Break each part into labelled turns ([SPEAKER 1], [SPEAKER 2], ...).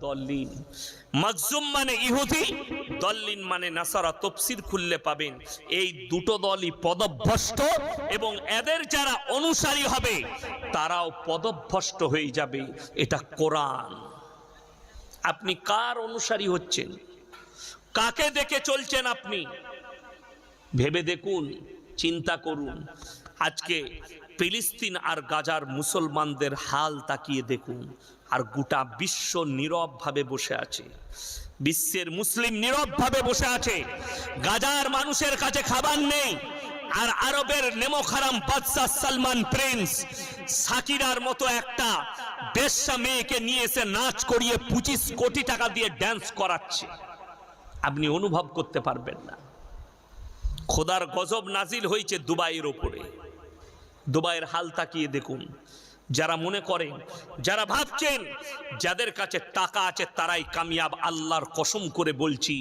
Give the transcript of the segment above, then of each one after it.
[SPEAKER 1] দল্লিন মাজুম মানে ইহুদি দল্লিন মানে নাসারা তফসির খুললে পাবেন। এই দুটো দলই পদভ্রষ্ট এবং এদের যারা অনুসারী হবে, তারাও পদভ্রষ্ট হয়ে যাবে। এটা কোরআন। আপনি কার অনুসারী হচ্ছেন? কাকে দেখে চলছেন আপনি? ভেবে দেখুন, চিন্তা করুন। আজকে ফিলিস্তিন আর গাজার মুসলমানদের হাল তাকিয়ে দেখুন, আর গোটা বিশ্ব নীরবভাবে বসে আছে। বিশ্বের মুসলিম নীরবভাবে বসে আছে। গাজার মানুষের কাছে খাবার নেই, আর আরবের নেমোখারাম বাদশাহ সালমান প্রিন্স সাকিরার মতো একটা বেশ্যা মেয়েকে নিয়ে এসে নাচ করিয়ে পঁচিশ কোটি টাকা দিয়ে ড্যান্স করাচ্ছে। আপনি অনুভব করতে পারবেন না। খোদার গজব নাজিল হয়েছে দুবাইয়ের ওপরে। দুবাইয়ের হাল তাকিয়ে দেখুন। যারা মনে করেন যারা ভাবছেন, যাদের কাছে টাকা আছে তারাই কামিয়াব, আল্লাহর কসম করে বলছি,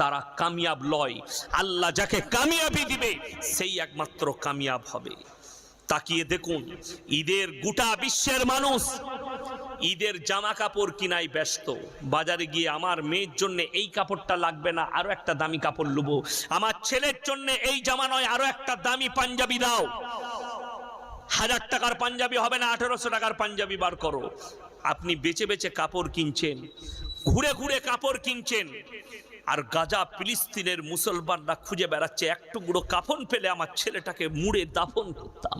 [SPEAKER 1] তারা কামিয়াব লয়। আল্লাহ যাকে কামিয়াবি দিবে, সেই একমাত্র কামিয়াব হবে। তাকিয়ে দেখুন, ঈদের গোটা বিশ্বের মানুষ ঈদের জামা কাপড় কিনাই ব্যস্ত। বাজারে গিয়ে আমার মেয়ের জন্য এই কাপড়টা লাগবে না, আরও একটা দামি কাপড় লুবো। আমার ছেলের জন্য এই জামা নয়, আরও একটা দামি পাঞ্জাবি দাও। হাজার টাকার পাঞ্জাবি হবে না, আঠেরোশো টাকার পাঞ্জাবি বার করো। আপনি বেছে বেছে কাপড় কিনছেন, ঘুরে ঘুরে কাপড় কিনছেন, আর গাজা ফিলিস্তিনের মুসলমানরা খুঁজে বেড়াচ্ছে এক টুকরো কাফন ফেলে আমার ছেলেটাকে মুড়ে দাফন করতাম।